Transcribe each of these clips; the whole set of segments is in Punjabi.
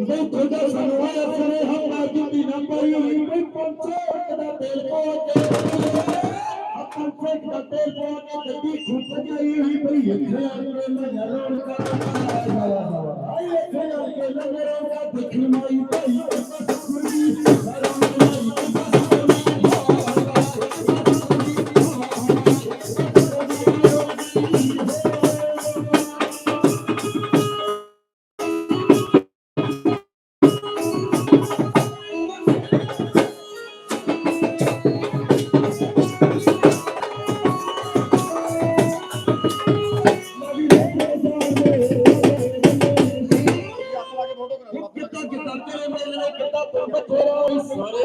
ਨਹੀਂ ਤੁਹਾਡਾ ਸਾਨੂੰ ਆਇਆ ਸਰੇ ਹਮਲਾ ਜੁੱਤੀ ਨਾ ਪਈ ਹੋਈ ਕੋਈ ਪੰਚੇ ਦਾ ਤੇਲ ਪਾ ਕੇ ਆਪਾਂ ਫੇਕ ਦਾ ਤੇਲ ਪਾ ਕੇ ਗੱਡੀ ਖੁੱਪ ਜਾਈ ਹੋਈ ਭਈ ਇੱਥੇ ਆ ਕੇ ਮੈਂ ਜਲੋਂ ਦਾ ਆਈ ਇੱਥੇ ਆ ਕੇ ਨਜ਼ਰਾਂ ਦਾ ਦੇਖਣ ਮਾਈ ਭਈ ਗੁਰਦੀ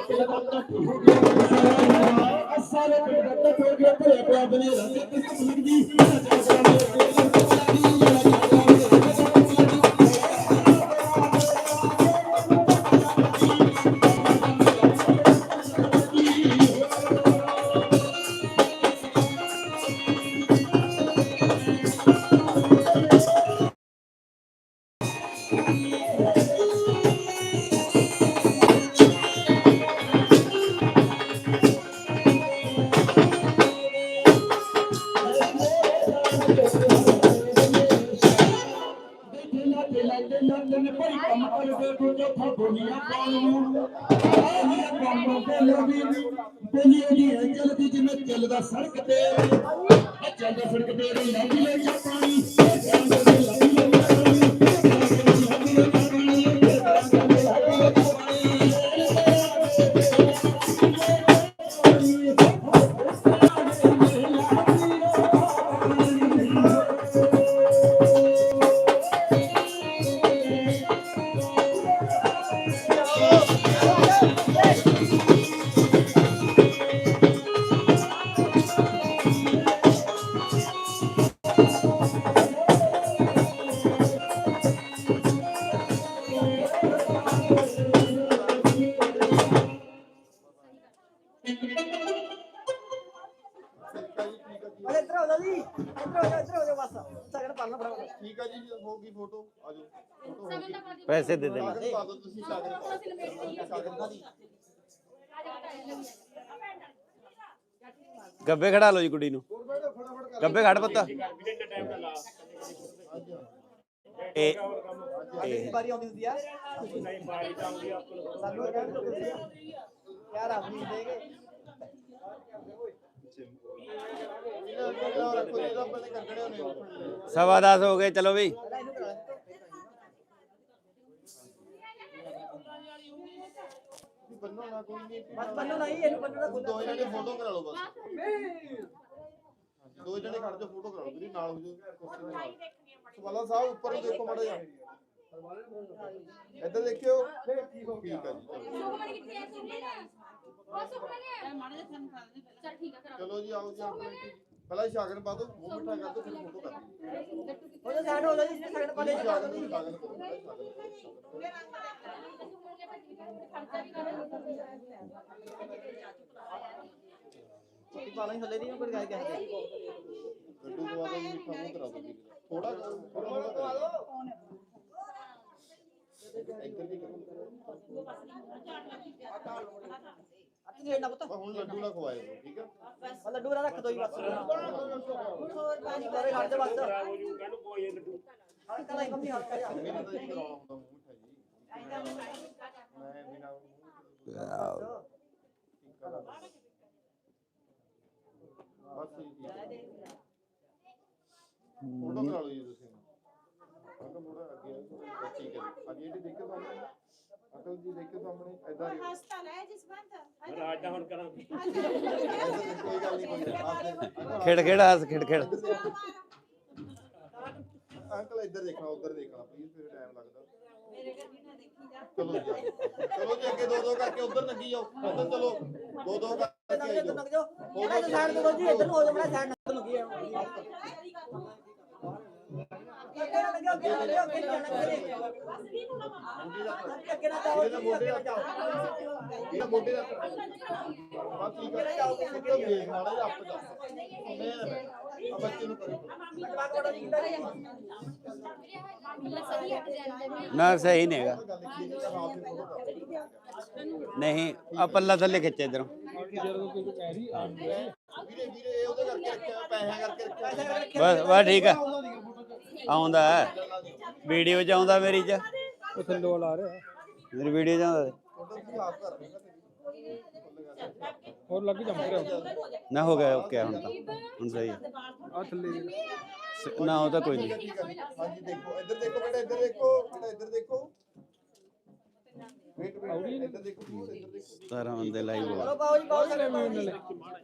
ਭਾਈ ਕੰਮ ਕਰਦੇ ਤੂੰ ਚੌਥਾ ਬੋਲੀਆਂ ਪਾਉਣ ਨੂੰ ਆਹੀਆਂ ਕੰਮ ਤੇ ਚੱਲਦੀ ਜਿਵੇਂ ਚੱਲਦਾ ਸੜਕ ਤੇ ਆ ਚੱਲਦਾ ਸੜਕ ਤੇ ਉਹ ਲੰਘ ਲੈ ਜਾ ਪਾਣੀ ਪੈਸੇ ਦੇ ਦੇਣਾ। ਗੱਬੇ ਖੜਾ ਲਓ ਜੀ ਕੁੜੀ ਨੂੰ। ਗੱਬੇ ਖੜ ਪੱਤਾ। ਸਵਾ 10 ਹੋ ਗਏ ਚਲੋ ਵੀ ਬਸ ਬੰਨੋ ਨਹੀਂ ਇਹਨੂੰ ਬੰਨੋ ਨਾ ਦੋ ਜਣੇ ਫੋਟੋ ਕਰਾ ਲਓ ਬਸ। ਦੋ ਜਣੇ ਖੜ ਜਾ ਫੋਟੋ ਕਰਾ ਲਓ ਵੀਰੇ ਨਾਲ ਹੋ ਜਾਓ। ਸਵਾਲਾ ਸਾਹਿਬ ਉੱਪਰ ਨੂੰ ਦੇਖੋ ਮਾੜਾ ਜਿਹਾ। ਇੱਧਰ ਦੇਖਿਓ। ਠੀਕ ਆ ਜੀ ਚਲੋ। ਚੱਲ ਠੀਕ ਆ ਕਰਾ ਚਲੋ ਜੀ ਆਓ ਜੀ ਆਪਣੇ ਪਹਿਲਾਂ ਸ਼ਾਗਨ ਪਾ ਦਿਓ ਮੂੰਹ ਮਿੱਠਾ ਕਰ ਦਿਓ ਫਿਰ ਫੋਟੋ ਕਰ ਉਹਦੇ ਸਾਈਡ ਹੋ ਜਾ ਜੀ ਸਾਈਡ ਪਾ ਦੇ ਸ਼ਾਗਨ ਨੂੰ ਸ਼ਾਗਨ ਕਰੋ ਪਹਿਲਾਂ ਸ਼ਾਗਨ ਕਰੋ। ਪਾ ਲਈ ਥੱਲੇ ਦੀ ਕੋਈ ਗੱਲ ਕਹਿ ਲੱਡੂ ਖਵਾ ਦਿਓ ਮਿੱਠਾ ਮੂੰਹ ਕਰਾ ਦਿਓ। ਥੋੜਾ ਥੋੜਾ ਥੋੜਾ ਇੱਧਰ ਦੀ ਕਰੋ ਅੱਤ ਦੇ ਨਾ ਪੁੱਤ। ਬਸ ਹੁਣ ਲੱਡੂ ਨਾ ਖਵਾਇਓ ਠੀਕ ਆ ਉਹ ਲੱਡੂ ਵਾਲਾ ਰੱਖ ਦੋ ਜੀ ਬਸ। ਹੋਰ ਪਾਣੀ ਕਰੇ ਖੜ ਜਾ ਬਸ। ਹਲਕਾ ਨਹੀਂ ਮੰਮੀ ਹਲਕਾ ਜਾ। ਮੇਰਾ ਤਾਂ ਜੀ ਕਰਾਉਣਾ ਹੁੰਦਾ ਮੂੰਹ ਜੀ। ਮੈਂ ਬਿਨਾ ਬਸ ਹੈ। ਫੋਟੋ ਕਰਾ ਲਓ ਜੀ ਤੁਸੀਂ। ਅਕਲ ਮੋੜਾ ਅੱਗੇ ਆਓ ਥੋੜ੍ਹਾ ਜਿਹਾ ਠੀਕ ਹੈ ਜੀ ਹਾਂਜੀ ਇਹ ਦੇਖੋ। ਸਾਹਮਣੇ ਅਕਲ ਜੀ ਦੇਖੋ ਸਾਹਮਣੇ ਐਦਾਂ ਦੇਖੋ ਹਸਤਾ ਲੈ ਜਸਵੰਤ ਰਾਜ ਦਾ ਹੁਣ ਕਰਾਂ। ਕੋਈ ਗੱਲ ਨਹੀਂ ਕੋਈ ਗੱਲ ਖੇਡ ਖੇਡ ਹੱਸ ਖੇਡ ਖੇਡ। ਅੰਕਲ ਇੱਧਰ ਦੇਖਣਾ ਉੱਧਰ ਦੇਖਣਾ ਪਲੀਜ਼ ਫਿਰ ਟਾਈਮ ਲੱਗਦਾ। ਚਲੋ ਜੀ ਚਲੋ ਜੀ ਅੱਗੇ ਦੋ ਦੋ ਕਰਕੇ ਉੱਧਰ ਲੱਗੀ ਜਾਓ। ਉੱਧਰ ਚਲੋ ਦੋ ਦੋ ਕਰਕੇ ਆਈ ਇੱਧਰ ਜਾਓ। ਜਾਓ ਤਾਂ ਸਾਈਡ ਤੋਂ ਜੀ ਇੱਧਰ ਨੂੰ ਹੋ ਜਾ ਬੜਾ ਸਾਈਡ ਨਾਲ ਲੱਗੀ ਆ। ਨਾ ਲੱਗਿਓ ਅੱਗੇ ਨਾ ਲੱਗਿਓ ਅੱਗੇ ਨਾ ਜਾਣਾ ਕਿਤੇ ਅੱਗੇ ਨਾ ਜਾਓ ਇਹਦਾ ਮੋਢੇ ਦਾ ਇਹਦਾ ਮੋਢੇ ਦਾ ਬਸ ਠੀਕ ਹੈ ਉੱਧਰ ਦੇਖ ਮਾੜਾ ਜਿਹਾ ਆਪ ਦਾ ਮੈਂ ਆ ਬੱਚੇ ਨੂੰ ਕਰੋ ਜਵਾਕ ਬੜਾ ਜਿੰਦਾ ਜੀ ਸਹੀ ਹਟ ਜਾਂਦੇ ਨੇ ਨਾ ਸਹੀ ਨਹੀਂ ਹੈਗਾ ਗੱਲ ਕੀ ਹੈ ਹਾਫ ਹੀ ਫੋਟੋ ਕਰ ਨਹੀਂ ਆ ਪੱਲਾ ਥੱਲੇ ਖਿੱਚ ਇਧਰੋਂ ਵੀਰੇ ਵੀਰੇ ਇਹ ਉਹਦੇ ਕਰਕੇ ਰੱਖਿਆ ਪੈਸਿਆਂ ਕਰਕੇ ਰੱਖਿਆ ਬਸ ਬਸ ਠੀਕ ਆ ਆਉਂਦਾ ਵੀਡੀਓ ਚ ਆਉਂਦਾ ਮੇਰੀ ਚ। ਉਹ ਥੱਲੇ ਵਾਲਾ ਆ ਰਿਹਾ। ਮੇਰੀ ਵੀਡੀਓ ਚ ਆਉਂਦਾ ਹੋਰ ਲੱਗ ਜੰਮ ਰਿਹਾ ਨਾ ਹੋ ਗਿਆ ਓਕੇ ਹੁਣ ਤਾਂ। ਹੁਣ ਸਹੀ ਹੈ। ਆ ਥੱਲੇ ਸ- ਨਾ ਉਹ ਤਾਂ ਕੋਈ ਨਹੀਂ। ਹਾਂਜੀ ਦੇਖੋ ਇੱਧਰ ਦੇਖੋ ਬੇਟਾ ਇੱਧਰ ਦੇਖੋ ਬੇਟਾ ਇੱਧਰ ਦੇਖੋ। ਵੇਟ ਵੇਟ ਇੱਧਰ ਦੇਖੋ ਹੋਰ ਇੱਧਰ ਦੇਖੋ। 17 ਬੰਦੇ ਲਾਈਵ ਹੋ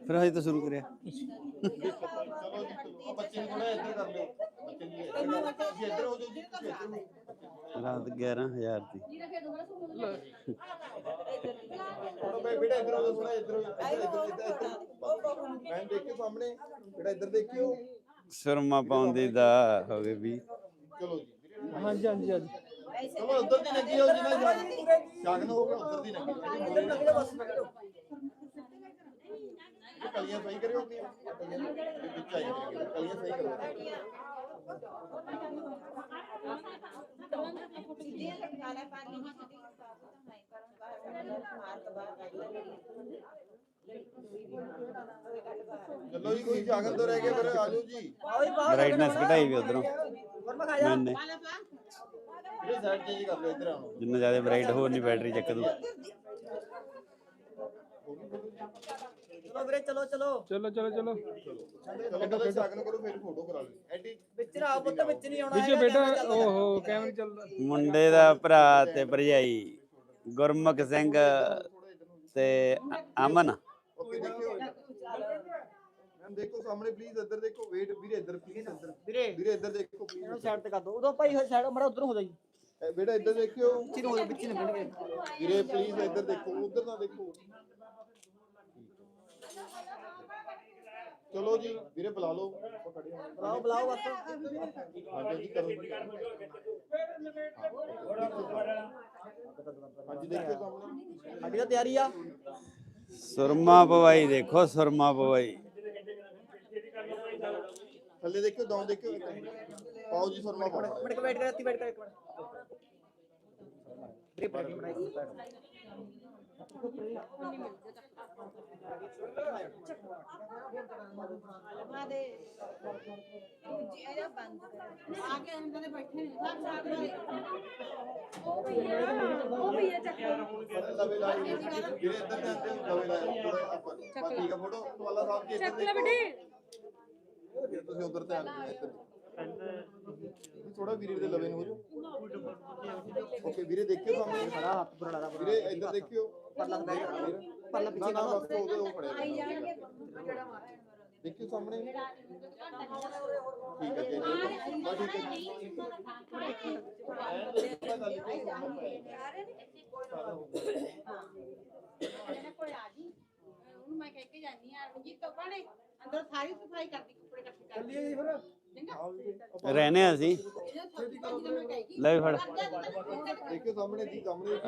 ਫਿਰ ਹਜੇ ਤਾਂ ਸ਼ੁਰੂ ਕਰਿਆ। ਚਲੋ ਜੀ ਚਲੋ ਆ ਬੱਚੇ ਨੂੰ ਥੋੜਾ ਇੱਧਰ ਕਰ ਲਿਓ ਨੂੰ ਇੱਧਰ ਤੁਸੀਂ ਇੱਧਰ ਹੋ ਜਾਓ ਜੀ ਤੁਸੀਂ ਇੱਧਰ ਹੋ ਰਾਤ 11000 ਦੀ। ਥੋੜਾ ਬੇ ਬੇਟਾ ਇੱਧਰ ਹੋ ਜਾਓ ਥੋੜਾ ਇੱਧਰ ਹੋ ਜਾਓ। ਇੱਧਰ ਇੱਧਰ ਇੱਧਰ ਮੈਂ ਦੇਖਿਓ ਸਾਹਮਣੇ ਬੇਟਾ ਇੱਧਰ ਦੇਖਿਓ। ਸੁਰਮਾ ਪਾਉਂਦੀ ਦਾ ਹੋ ਗਏ ਵੀ। ਚਲੋ ਜੀ। ਵੀਰੇ ਹਾਂਜੀ ਹਾਂਜੀ ਹਾਂਜੀ। ਚਲੋ ਉੱਧਰ ਦੀ ਲੱਗੀ ਹੋ ਜਿਵੇਂ ਸ਼ਗਨ ਹੋ ਗਿਆ ਉੱਧਰ ਦੀ ਲੱਗੀ ਇੱਧਰ ਲੱਗ ਜਾਓ ਬਸ ਲੱਗ ਜਾਓ ਕਲੀਆਂ ਸਹੀ ਕਰਿਓ ਆਪਣੀਆਂ। ਕਲੀਆਂ ਸਹੀ ਕਰੋ ਚਲੋ ਜੀ ਕੋਈ ਸ਼ਗਨ ਤੋਂ ਰਹਿ ਗਿਆ ਫਿਰ ਆ ਜਾਓ ਜੀ। ਪਾਓ ਜੀ ਪਾਓ ਬ੍ਰਾਈਟਨੈਸ ਘਟਾਈ ਵੀ ਉਧਰੋਂ। ਮੈਨੇ। ਵੀਰੇ ਸਾਈਡ ਚੇਂਜ ਕਰ ਲਓ ਇੱਧਰ ਆਉਣੋ ਜਿੰਨਾ ਜ਼ਿਆਦਾ ਬ੍ਰਾਈਟ ਹੋਰ ਨਹੀਂ ਬੈਟਰੀ ਚੱਕ ਦੂ ਚਲੋ ਵੀਰੇ ਚਲੋ। ਚਲੋ ਚਲੋ ਚਲੋ। ਚਲੋ ਚਲੋ। ਪਹਿਲਾਂ ਸ਼ਗਨ ਕਰੋ ਫਿਰ ਫੋਟੋ ਕਰਾ ਲਓ। ਐਡੀ ਵਿੱਚ ਨਾ ਪੁੱਤ ਵਿੱਚ ਨਹੀਂ ਆਉਣਾ ਪਿੱਛੇ ਹੈਗਾ, ਬੇਟਾ ਕੈਮਰਾ ਚੱਲਦਾ। ਓਹੋ ਕੈਮਰਾ ਚੱਲਦਾ। ਮੁੰਡੇ ਦਾ ਭਰਾ ਤੇ ਭਰਜਾਈ ਗੁਰਮੁਖ ਸਿੰਘ ਤੇ ਅ- ਅਮਨ। ਓਕੇ ਦੇਖਿਓ। ਮੈਮ ਦੇਖੋ ਸਾਹਮਣੇ ਪਲੀਜ਼ ਇੱਧਰ ਦੇਖੋ। ਵੇਟ ਵੀਰੇ ਇੱਧਰ ਪਲੀਜ਼ ਇੱਧਰ। ਵੀਰੇ ਵੀਰੇ ਇੱਧਰ ਦੇਖੋ। ਇਹਨੂੰ ਸਾਈਡ ਤੇ ਕਰ ਦੋ। ਉਦੋਂ ਭਾਈ ਸਾਈਡ ਮੜਾ ਉਧਰ ਹੋ ਜਾ ਜੀ ਇਹ ਬੇਟਾ ਇੱਧਰ ਦੇਖਿਓ। ਵਿੱਚ ਨੂੰ ਹੋ ਜਾ ਵਿੱਚ ਨੂੰ ਵੀਰੇ ਪਲੀਜ਼ ਇੱਧਰ ਦੇਖੋ। ਉਧਰ ਨਾ ਦੇਖੋ। ਚਲੋ ਜੀ ਵੀਰੇ ਬੁਲਾ ਲਓ। ਬੁਲਾਓ ਬੁਲਾਓ ਬਸ। ਹਾਂਜੀ ਜੀ ਕਰੋ। ਹਾਂਜੀ ਸਾਹਮਣੇ। ਸਾਡੀ ਤਾਂ ਤਿਆਰੀ ਆ। ਸੁਰਮਾ ਪਵਾਈ ਦੇਖੋ ਸੁਰਮਾ ਪਵਾਈ। ਥੱਲੇ ਦੇਖਿਓ ਦਾਉ ਦੇਖਿਓ। ਪਾਓ ਜੀ ਸਰਮਾ ਪਾਓ। ਮਿੰਟ ਵੇਟ ਕਰ ਇੱਥੇ ਵੇਟ ਕਰ ਇੱਕ ਮਿੰਟ। ਵੀਰੇ ਬੈਠ ਬਣਾਈ। ਮਾਦੇ ਦੂਜੀ ਇੱਧਰ ਜਾਂਦੇ ਥੋੜਾ ਆਪਾਂ ਬਸ ਠੀਕ ਆ ਫੋਟੋ ਵਾਲਾ ਸਾਹਿਬ ਜੀ ਇੱਧਰ ਚੱਕ ਲੈ ਦੇਖੋ ਬੇਟੇ ਵੀਰੇ ਤੁਸੀਂ ਉਧਰ ਧਿਆਨ ਦਿਓ ਥੋੜਾ ਵੀਰੇ ਦੇ ਲਵੇ ਨੂੰ ਹੋ ਜਾਓ ਓਕੇ ਵੀਰੇ ਦੇਖਿਓ ਸਾਹਮਣੇ ਖੜਾ ਹੱਥ ਬਰੜਾ ਵੀਰੇ ਇੱਧਰ ਦੇਖਿਓ ਪਰਲਾ ਪਰਲਾ ਪਿੱਛੇ ਨਾ ਬਸ ਉਹਦੇ ਉਹ ਖੜਿਆ ਆਈ ਜਾਣਗੇ ਜਿਹੜਾ ਮਾਰਾ ਦੇਖਿਓ ਸਾਹਮਣੇ ਠੀਕ ਹੈ। ਜੀ ਬਸ ਠੀਕ ਹੈ। ਜੀ ਇਹਨੇ ਕੋਲ ਆ ਜੀ ਉਹਨੂੰ ਮੈਂ ਕਹਿ ਕੇ ਜਾਨੀ ਆ ਰਣਜੀਤ ਤੋਂ ਪਾਣੇ ਅੰਦਰ ਸਾਰੀ ਸਫ਼ਾਈ ਕਰਦੀ ਕੱਪੜੇ ਇਕੱਠੇ ਕਰਦੀ ਚੱਲੀਏ ਜੀ ਫਿਰ। ਰਹਨੇ ਆ ਅਸੀਂ। ਲੈ ਫੜ। ਦੇਖਿਓ ਸਾਹਮਣੇ ਜੀ ਸਾਹਮਣੇ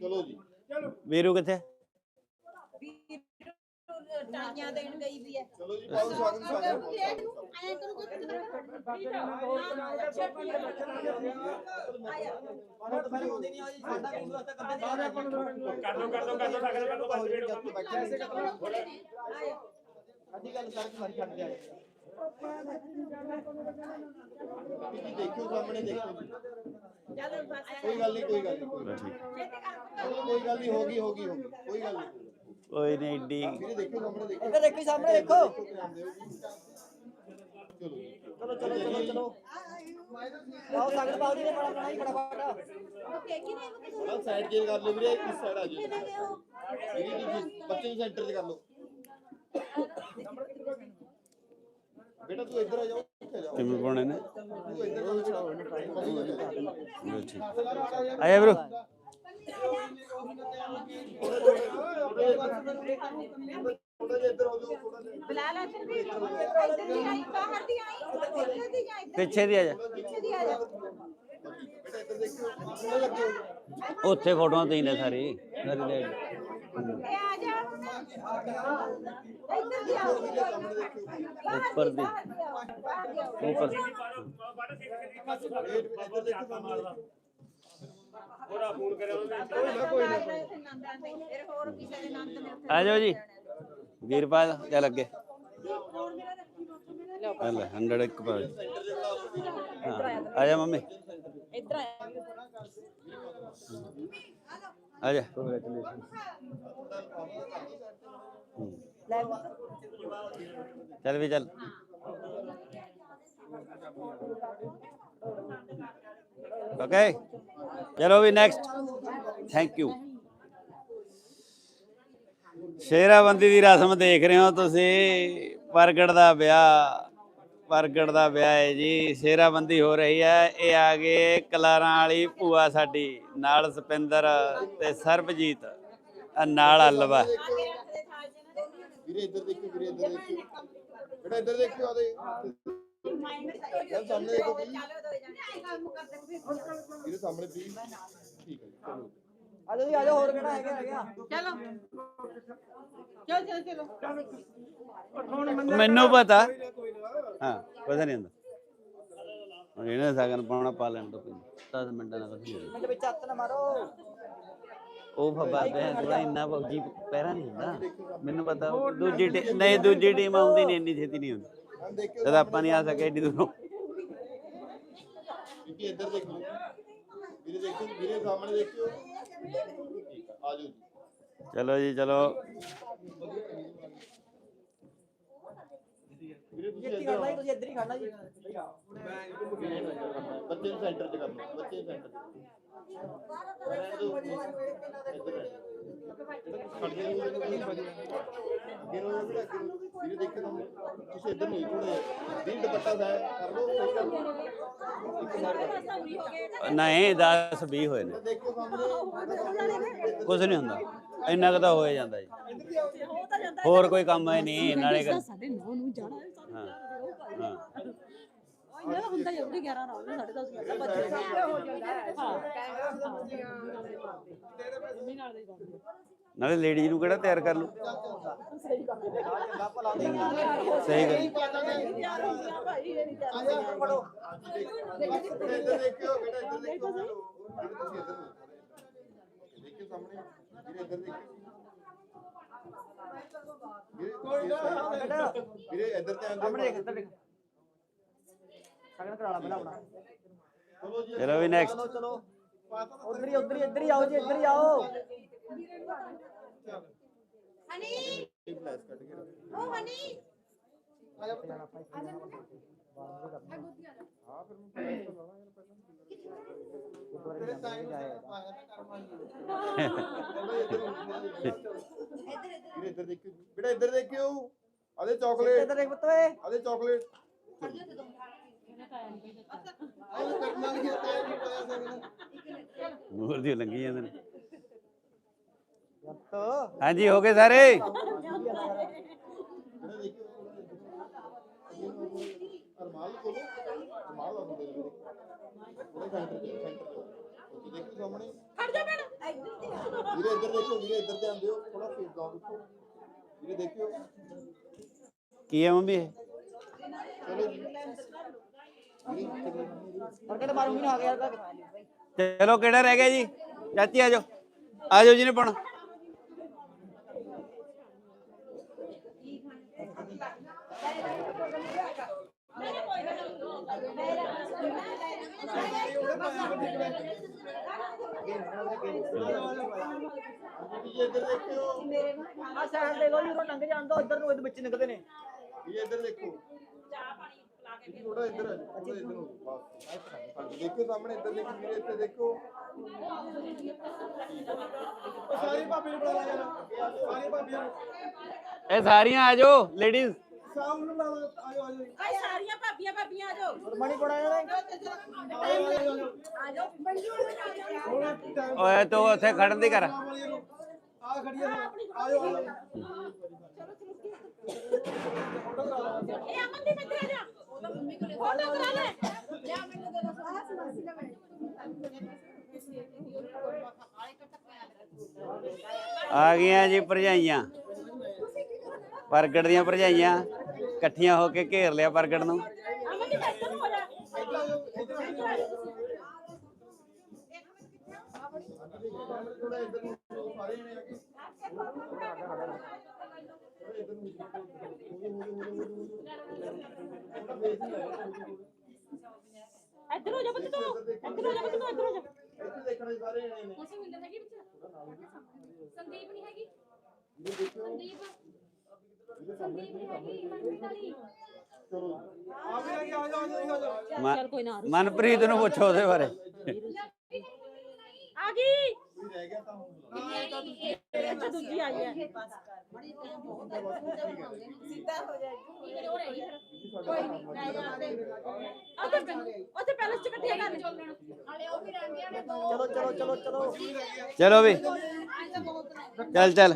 ਚਲੋ ਜੀ। ਵੀਰੂ ਕਿੱਥੇ? ਟਾਈਆਂ ਦੇਣ ਗਈ ਵੀ ਹੈ। ਚਲੋ ਜੀ ਪਾਓ ਸਵਾਗਤ ਸਵਾਗਤ ਆਇਆ। ਕਰੂਗਾ ਠੀਕ ਆ ਅੱਧੀ ਗੱਲ ਸਾਰੀ ਸਾਰੀ ਛੱਡ ਦਿਆ ਦੇਖਿਓ ਸਾਹਮਣੇ ਦੇਖੋ ਜੀ ਜਦੋਂ ਬਸ ਕੋਈ ਗੱਲ ਨਹੀਂ ਕੋਈ ਗੱਲ ਨਹੀਂ ਕੋਈ ਗੱਲ ਨਹੀਂ। ਚਲੋ ਕੋਈ ਗੱਲ ਨਹੀਂ ਹੋਗੀ ਹੋਗੀ ਹੋਗੀ ਕੋਈ ਗੱਲ ਨਹੀਂ ਕੋਈ ਨਹੀਂ ਏਡੀ ਵੀਰੇ ਦੇਖਿਓ ਸਾਹਮਣੇ ਦੇਖੋ ਇੱਧਰ ਦੇਖੋ ਜੀ, ਸਾਹਮਣੇ ਦੇਖੋ ਧਿਆਨ ਦਿਓ ਜੀ। ਚਲੋ ਜੀ। ਚਲੋ ਚਲੋ ਚਲੋ ਚਲੋ ਆਓ ਸਾਗਰ ਪਾਉ ਜੀ ਨੇ ਬੜਾ ਬਣਾਈ ਫਟਾਫਟ ਓਕੇ ਕਿ ਨਹੀਂ ਥੋੜਾ ਸਾਈਡ ਚੇਂਜ ਕਰ ਲਓ ਵੀਰੇ ਇਸ ਸਾਈਡ ਆ ਜਾਓ ਵੀਰੇ ਜੀ ਬੱਚੇ ਨੂੰ ਸੈਂਟਰ 'ਚ ਕਰ ਲਓ ਬੇਟਾ ਤੂੰ ਇੱਧਰ ਆ ਕਿਵੇਂ ਪਾਉਣੇ ਨੇ? ਤੂੰ ਇੱਧਰ ਆ ਜਾਓ ਲਓ ਠੀਕ ਆਇਆ ਇੱਧਰ ਪਿੱਛੇ ਦੀ ਆ ਜਾ। ਪਿੱਛੇ ਦੀ ਆ ਜਾ। ਬੇਟਾ ਇੱਧਰ ਦੇਖਿਓ ਥੋੜਾ ਲੱਗੇ ਹੋ ਉੱਥੇ ਫੋਟੋਆਂ ਤੇ ਨੇ ਸਾਰੀ। ਸਾਰੀ ਆ ਜਾ। ਇੱਧਰ ਦੀ ਆਓ ਉੱਪਰ ਦੀ ਉੱਪਰ ਇੱਧਰ ਦੇਖੋ ਸਾਹਮਣੇ ਫਿਰ ਹੋਰ ਕਿਸੇ ਦੇ ਨਾਮ ਤੇ ਮੇਰੇ ਆ ਜਾਓ ਜੀ ਵੀਰਪਾਲ ਚੱਲ ਅੱਗੇ ਲੈ ਚੱਲ ਵੀ ਚੱਲ। ਓਕੇ ਚਲੋ ਵੀ ਨੈਕਸਟ ਥੈਂਕ ਯੂ ਸ਼ੇਰਾਬੰਦੀ ਦੀ ਰਸਮ ਦੇਖ ਰਹੇ ਹੋ ਤੁਸੀਂ। ਪ੍ਰਗਟ ਦਾ ਵਿਆਹ, ਪ੍ਰਗਟ ਦਾ ਵਿਆਹ ਹੈ ਜੀ। ਸ਼ੇਰਾਬੰਦੀ ਹੋ ਰਹੀ ਹੈ। ਇਹ ਆ ਗਏ ਕਲਾਰਾਂ ਵਾਲੀ ਭੂਆ ਸਾਡੀ, ਨਾਲ ਸਪਿੰਦਰ ਤੇ ਸਰਬਜੀਤ ਨਾਲ ਅਲਵਾ। ਵੀਰੇ ਇੱਧਰ ਦੇਖਿਓ ਵੀਰੇ ਇੱਧਰ ਦੇਖਿਓ। ਬੇਟਾ ਇੱਧਰ ਦੇਖਿਓ ਆਦੇ। ਸਾਹਮਣੇ ਦੇਖੋ। ਵੀਰੇ ਸਾਹਮਣੇ ਪਲੀਜ਼ ਠੀਕ ਹੈ ਜੀ ਚਲੋ। ਆ ਜਾਓ ਜੀ ਆ ਜਾਓ ਹੋਰ ਕਿਹੜਾ ਹੈਗਾ ਹੈਗਾ। ਚਲੋ। ਚਲ ਚਲ ਚਲੋ। ਮੈਨੂੰ ਪਤਾ। ਹਾਂ ਪਤਾ ਨਹੀਂ ਹੁੰਦਾ। ਹੁਣ ਇਹਨੇ ਸਾਗਨ ਪਾਉਣਾ ਪਾ ਲੈਣ ਤੋਂ 10 ਮਿੰਟਾਂ ਦਾ ਕੁਝ ਨਹੀਂ ਮਿੰਟ ਵਿੱਚ ਹੱਥ ਨਾ ਮਾਰੋ। ਉਹ ਫੱਬਾ ਪਿਆ ਥੋੜਾ ਇੰਨਾ ਫੌਜੀ ਪਹਿਰਾ ਨਹੀਂ ਹੁੰਦਾ। ਮੈਨੂੰ ਪਤਾ ਦੂਜੀ ਟੀ- ਨਹੀਂ ਦੂਜੀ ਟੀਮ ਆਉਂਦੀ ਨਹੀਂ ਇੰਨੀ ਛੇਤੀ ਨਹੀਂ ਹੁੰਦੀ। ਹਾਂ ਦੇਖਿਓ ਜਦ ਆਪਾਂ ਨਹੀਂ ਆ ਸਕੇ ਏਡੀ ਦੂਰੋਂ। ਬੀਬੀ ਇੱਧਰ ਦੇਖੋ ਵੀਰੇ ਦੇਖਿਓ ਵੀਰੇ ਸਾਹਮਣੇ ਦੇਖਿਓ। ਠੀਕ ਹੈ ਆ ਜਾਓ ਜੀ। ਚਲੋ ਜੀ ਚਲੋ। ਵੀਰੇ ਤੁਸੀਂ ਇੱਥੇ ਇੱਧਰ ਆਓ। ਤੁਸੀਂ ਇੱਧਰ ਹੀ ਖੜਨਾ ਜੀ। ਬੱਚੇ ਨੂੰ ਸੈਂਟਰ 'ਚ ਕਰ ਲਓ ਬੱਚੇ ਨੂੰ ਸੈਂਟਰ 'ਚ। ਵੀਰੇ। ਤੁਸੀਂ ਇੱਧਰ ਨਹੀਂ ਥੋੜੇ ਵੀਰ ਦੁਪੱਟਾ ਸਾਹਿਬ ਕਰ ਲਓ ਸਹੀ ਕਰ ਲਓ ਇੱਕ ਸਾਈਡ ਕਰ ਨਹੀਂ 10 20 ਹੋਏ ਨੇ। ਦੇਖਿਓ ਸਾਹਮਣੇ ਕੁਝ ਨਹੀਂ ਹੁੰਦਾ। ਇੰਨਾ ਕੁ ਤਾਂ ਹੋਏ ਜਾਂਦਾ ਜੀ। ਹੋਰ ਕੋਈ ਕੰਮ ਹੈ ਨਹੀਂ ਨਾਲੇ ਸਾਡੇ ਨੌ ਨੂੰ ਜਾਣਾ ਹੈ ਹਾਂ। ਗਿਆਰਾਂ ਹਾਂ ਉਹ ਇਹਨਾਂ ਦਾ ਹੁੰਦਾ ਜਲਦੀ 11 ਰਾਉਂਡ ਸਾਡੇ 10 ਵਜੇ ਬੱਚੇ ਸਾਹਮਣੇ ਹੋ ਜਾਂਦਾ ਹੈ। ਹਾਂ ਮੰਮੀ ਨਾਲ ਦੇ ਬੰਦੇ ਨਾਲੇ ਲੇਡੀਜ਼ ਨੂੰ ਕਿਹੜਾ ਤਿਆਰ ਕਰ ਲੂ ਸਹੀ ਗੱਲ ਵੀਰੇ ਇੱਧਰ ਨੂੰ। ਦੇਖਿਓ ਸਾਹਮਣੇ ਵੀਰੇ ਇੱਧਰ ਦੇਖਿਓ ਵੀਰੇ ਕੋਈ ਨਾ ਵੀਰੇ ਇੱਧਰ ਧਿਆਨ ਦਿਓ ਸਾਹਮਣੇ ਦੇਖ। ਇੱਧਰ ਦੇਖ ਸਾਗਰ ਕਰਾ ਲਾ ਪਹਿਲਾਂ ਆਪਣਾ। ਚਲੋ ਜੀ ਚਲੋ ਵੀ ਨੈਕਸਟ ਚਲੋ ਉਧਰ ਹੀ ਉਧਰ ਹੀ ਇੱਧਰ ਹੀ ਆਓ ਜੀ ਇੱਧਰ ਹੀ ਆਓ। ਹਨੀ। ਉਹ ਹਨੀ। ਇੱਧਰ ਦੇਖਿਓ ਬੇਟਾ ਇੱਧਰ ਦੇਖਿਓ। ਆਦੇ ਚਾਕਲੇਟ ਇੱਧਰ ਦੇਖ ਪੁੱਤ ਓਏ। ਆਦੇ ਚਾਕਲੇਟ ਆਹ ਕਰਨਾ ਨਹੀਂ ਟਾਈਮ ਨਹੀਂ ਪਾਇਆ ਸਕਦਾ ਮੂਰ ਦੀ ਲੰਗੀ ਜਾਂਦੇ ਨੇ। ਹਾਂਜੀ ਹੋ ਗਏ ਸਾਰੇ? ਅਰਮਾਲ ਕੋਲ ਅਰਮਾਲ ਲਾ ਦਿੰਦੇ ਨੇ ਉਹਦੇ ਸੈਂਟਰ ਤੇ ਸੈਂਟਰ ਤੇ ਉੱਥੇ ਦੇਖੋ ਸਾਹਮਣੇ। ਖੜ ਜਾ ਭੈਣ ਇੱਧਰ ਤੇ ਵੀਰੇ ਇੱਧਰ ਦੇਖੋ ਵੀਰੇ ਇੱਧਰ ਤੇ ਆਂਦੇ ਹੋ ਥੋੜਾ ਫੇਸ ਡਾਊਨ ਰੱਖੋ ਵੀਰੇ ਦੇਖਿਓ। ਕੀ ਹੈ ਮੰਮੀ? ਇਹ ਚਲੋ ਜੀ। ਚਲੋ ਕਿਹੜਾ ਰਹਿ ਗਿਆ ਜੀ? ਚਾਚੀ ਆਜੋ ਆਜੋ ਜੀ ਨੇ ਪਣ। ਆ ਸਾਈਡ ਦੇ ਲੋ ਜੀ ਉਹ ਲੰਘ ਜਾਣ ਦੋ ਇੱਧਰ ਨੂੰ ਇਹਦੇ ਵਿੱਚ ਨਿਕਲਦੇ ਨੇ। ਵੀਰੇ ਇੱਧਰ ਦੇਖੋ। ਚਾਹ ਪਾਣੀ ਥੋੜਾ ਇੱਧਰ ਆ ਜਾਓ, ਥੋੜਾ ਇੱਧਰ ਨੂੰ ਬਸ ਹਾਂਜੀ ਦੇਖਿਓ ਸਾਹਮਣੇ ਇੱਧਰ ਦੇਖੋ ਵੀਰੇ ਇੱਥੇ ਦੇਖੋ। ਸਾਰੀ ਭਾਬੀ ਨੂੰ ਬੁਲਾ ਯਾਰ ਸਾਰੀ ਭਾਬੀਆਂ ਨੂੰ। ਇਹ ਸਾਰੀਆਂ ਆਜੋ ਲੇਡੀਜ਼ ਸਾਹਮ ਨੂੰ ਬੁਲਾ ਲਓ ਆਜੋ ਆਜੋ ਆਏ ਸਾਰੀਆਂ ਭਾਬੀਆਂ ਭਾਬੀਆਂ ਆ ਜਾਓ। ਮਣੀ ਕੋੜਾ ਯਾਰ ਆ ਜਾਓ। ਥੋੜਾ ਟਾਈਮ ਓਏ ਤੂੰ ਉੱਥੇ ਖੜਨ ਦੀ ਕਰ। ਆ ਖੜੀ ਆ। ਆਜੋ ਆਜੋ ਇਹ ਅਮਨ ਦੀ ਮਿੱਤਰ ਆ ਆ ਗਈਆਂ ਜੀ ਭਰਜਾਈਆਂ। ਪ੍ਰਗਟ ਦੀਆਂ ਭਰਜਾਈਆਂ ਇਕੱਠੀਆਂ ਹੋ ਕੇ ਘੇਰ ਲਿਆ ਪ੍ਰਗਟ ਨੂੰ। ਇੱਧਰ ਹੋ ਜਾ ਪੁੱਤ ਤੂੰ। ਇੱਧਰ ਹੋ ਜਾ ਪੁੱਤ ਤੂੰ ਇੱਧਰ ਹੋ ਜਾ। ਇੱਥੇ ਦੇਖਣਾ ਜੀ ਸਾਰੇ ਜਣੇ ਨੇ ਮੌਸਮ ਮਿਲਣ ਹੈਗੀ ਵਿੱਚ ਸੰਦੀਪ ਨਹੀਂ ਹੈਗੀ ਸੰਦੀਪ ਸੰਦੀਪ ਨਹੀਂ ਹੈਗੀ ਮਨਪ੍ਰੀਤ ਵਾਲੀ ਚਲੋ ਆ ਵੀ ਆ ਗਿਆ ਆ ਜਾਓ ਆ ਜਾਓ, ਆ ਜਾਓ ਮ- ਚੱਲ ਕੋਈ ਨਾ ਮਨਪ੍ਰੀਤ ਨੂੰ ਪੁੱਛੋ ਉਹਦੇ ਬਾਰੇ। ਆ ਗਈ। ਰਹਿ ਗਿਆ ਤਾਂ ਹੁਣ। ਅੱਛਾ ਦੂਜੀ ਆਈ ਹੈ। ਸਿੱਧਾ ਹੋ ਜਾਏ ਉਹ ਰਹਿ ਗਈ ਫਿਰ ਕੋਈ ਨਹੀਂ ਲੈ ਜਾਂਦੇ ਉੱਥੇ ਉੱਥੇ ਪੈਲਸ ਚ ਇਕੱਠੀਆਂ ਕਰ ਚੱਲ ਲੈਣਾ ਹਲੇ ਉਹ ਵੀ ਰਹਿੰਦੀਆਂ ਨੇ ਦੋ ਚਲੋ ਚਲੋ ਚਲੋ ਚਲੋ ਚਲੋ ਵੀ ਚੱਲ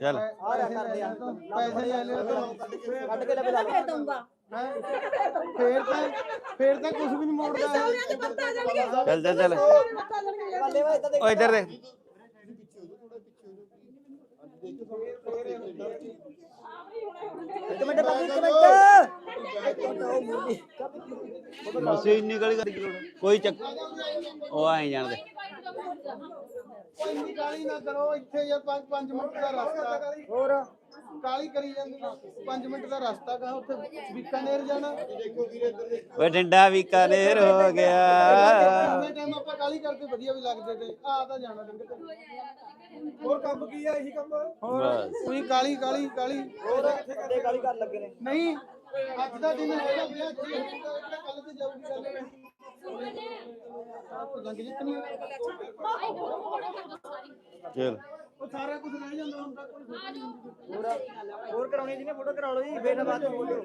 ਚੱਲ। ਆ ਪੈਸੇ ਲੈ ਲਿਓ ਕੱਢ ਕੇ ਲੈ ਫੇਰ ਦਊਂਗਾ ਫੇਰ ਤਾਂ ਫੇਰ ਤਾਂ ਕੁਝ ਵੀ ਨਹੀਂ ਮੋੜਦਾ ਚੱਲ ਚੱਲ ਚੱਲ। ਓ, ਇੱਧਰ ਦੇਖ। ਇੱਕ ਮਿੰਟ ਬਾਬੂ ਇੱਕ ਮਿੰਟ। ਮਸੇ ਇੰਨੀ ਗਲੀ ਕਰ ਕੋਈ ਚੱਕ ਉਹ ਆਏ ਜਾਣਦੇ। ਕੋਈ ਕਾਲੀ ਨਾ ਕਰੋ ਇੱਥੇ ਯਾਰ 5 5 ਮਿੰਟ ਦਾ ਰਸਤਾ। ਹੋਰ? ਕਾਲੀ ਕਰੀ ਜਾਂਦੀ 5 ਮਿੰਟ ਦਾ ਰਸਤਾ ਕਾ ਉੱਥੇ ਬੀਕਾਨੇਰ ਜਾਣਾ। ਦੇਖੋ ਵੀਰੇ ਇੱਧਰ ਦੇਖੋ ਓਏ ਡੰਡਾ ਵੀਕਾਨੇਰ ਹੋ ਗਿਆ। ਇੰਨੇ ਟਾਈਮ ਆਪਾਂ ਕਾਲੀ ਕਰਦੇ ਵਧੀਆ ਵੀ ਲੱਗਦੇ ਤੇ ਆ ਤਾਂ ਜਾਣਾ ਡੰਗ ਤੇ। ਹੋਰ ਕੰਮ ਕੀ ਆ ਇਹੀ ਕੰਮ? ਹੋਰ ਬਸ। ਕੋਈ ਕਾਲੀ ਕਾਲੀ ਕਾਲੀ ਹੋਰ ਕੱਲੇ ਗਾਲੀ ਕਰਨ ਲੱਗੇ ਨੇ? ਨਹੀਂ ਅੱਜ ਦਾ ਦਿਨ ਹੈਗਾ ਵਿਆਹ ਜੀ। ਕੱਲ ਤੇ ਜਾਊਗੀ ਗੱਲ। ਆਪ ਜੰਗ ਜਿੱਤਣੀ ਆ। ਚੱਲ ਉਹ ਸਾਰਾ ਕੁਝ ਰਹਿ ਜਾਂਦਾ ਹੁੰਦਾ ਕੋਈ ਹੋਰ ਹੋਰ ਕਰਾਉਣੀ ਜਿਹਨੇ ਫੋਟੋ ਕਰਾ ਲਓ ਜੀ ਫੇਰ ਨਾ ਬਾਅਦ ਚ ਬੋਲਿਓ।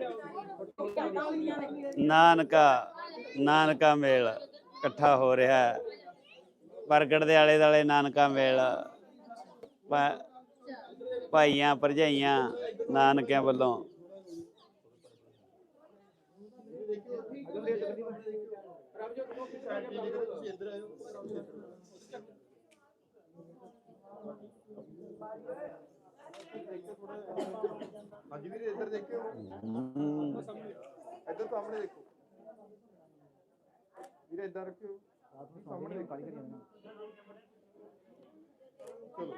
ਨਾਨਕਾ ਨਾਨਕਾ ਮੇਲ ਇਕੱਠਾ ਹੋ ਰਿਹਾ ਹੈ। ਪ੍ਰਗਟ ਦੇ ਆਲੇ ਦਾਲੇ ਨਾਨਕਾ ਮੇਲ। ਭਾਈਆਂ ਭਰਜਾਈਆਂ ਨਾਨਕਿਆਂ ਵੱਲੋਂ ਤੁਸੀਂ ਇੱਧਰ ਆਇਓ ਹਾਂਜੀ ਵੀਰੇ ਇੱਧਰ ਦੇਖਿਓ। ਇੱਧਰ ਸਾਹਮਣੇ ਦੇਖੋ। ਵੀਰੇ ਇੱਧਰ ਰੱਖਿਓ। ਸਾਹਮਣੇ ਦੇਖੋ। ਚਲੋ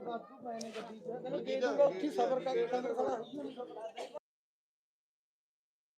ਵਾਧੂ ਪਏ ਨੇ ਗੱਡੀ 'ਚ ਕਹਿੰਦਾ ਦੇ ਦੂੰਗਾ ਉੱਥੇ ਸਬਰ ਕਰ। ਸਬਰ ਖੜਾ